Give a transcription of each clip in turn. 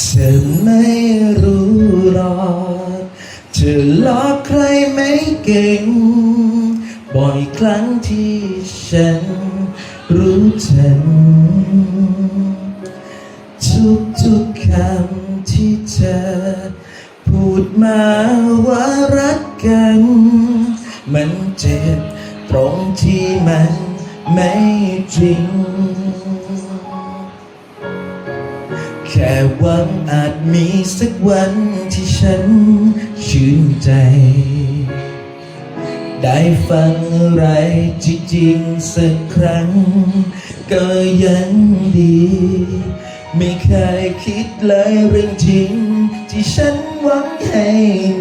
ฉันไม่รู้รอดจะหลอกใครไม่เก่ง บ่อยครั้งที่ฉันรู้ฉันทุกทุกคำที่เธอ พูดมาว่ารักกัน มันเจ็บตรงที่มันไม่จริง แค่หวังอาจมีสักวันที่ฉันชื่นใจ ได้ฟังอะไรที่จริงสักครั้ง ก็ยังดี ไม่เคยคิดเลยเรื่องจริง ที่ฉันหวังให้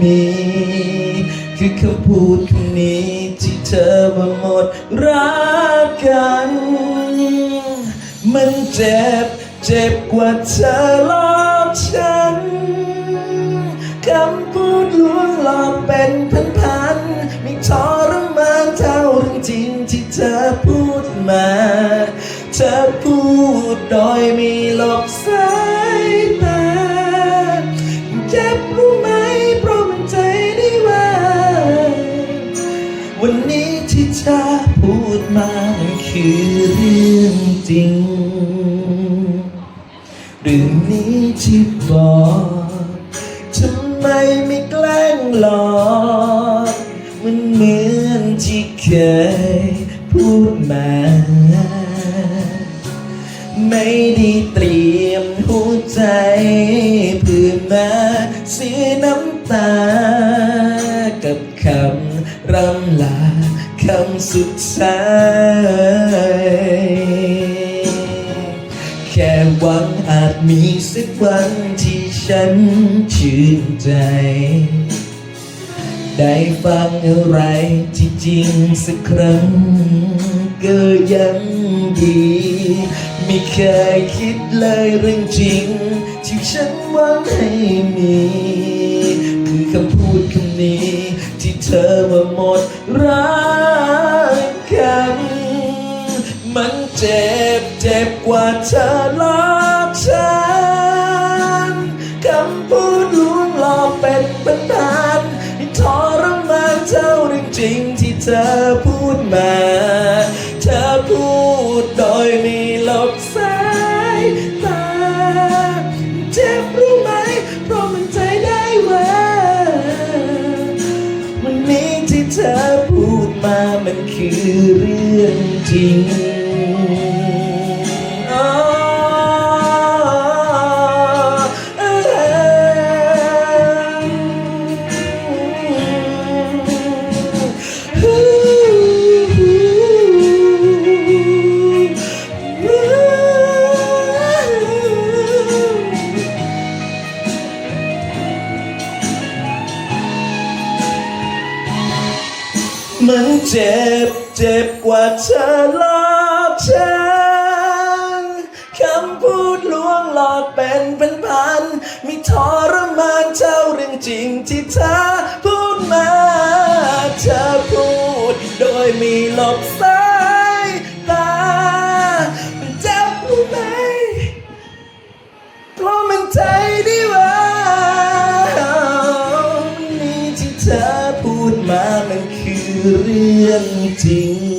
มี คือคำพูดคำนี้ที่เธอว่าหมดรักกัน มันเจ็บ เจ็บกว่าเธอหลอกฉันคำพูดลวงหลอกเป็นพันๆไม่ทรมานเท่าเรื่องจริงที่เธอพูดมา เธอพูดโดยม่หลบสายตาเจ็บรู้ไหมเพราะมันใจได้ว่า วันนี้ที่เธอพูดมามันคือเรื่องจริง เรื่องนี้ที่บอกทำไมไม่แกล้งหลอกมันเหมือนที่เคยพูดมา ไม่ได้เตรียมหัวใจเพื่อมาเสียน้ำตา กับคำรำลาคำสุดท้าย หวังอาจมีสักวันที่ฉันชื่นใจ ได้ฟังอะไรที่จริงสักครั้งก็ยังดี ไม่เคยคิดเลยเรื่องจริง ที่ฉันหวังให้มี คือคำพูดคำนี้ที่เธอว่าหมดรัก จ็บเจ็บกว่าเธอหลอกฉันคำพูดลวงหลอกเป็นปัญหาที่ทรมานเท่าเรื่องจริงที่เธอพูดมา เธอพูดโดยไม่หลบสายตาเจ็บรู้ไหม เพราะมันใจได้ว่า วันนี้ที่เธอพูดมามันคือเรื่องจริง มันเจ็บเจ็บกว่าเธอลอ กฉันคำพูดลวงหลอกเป็นเป็นพันๆมีทรมานเท่าเรื่องจริงที่เธอพูดมาเธอพูดโดยมีหลบสายตามันเจ็บรู้ไหมเพราะมันใจดีว่าวันนี้ที่เธอพูดมามันคือเรื่องจริง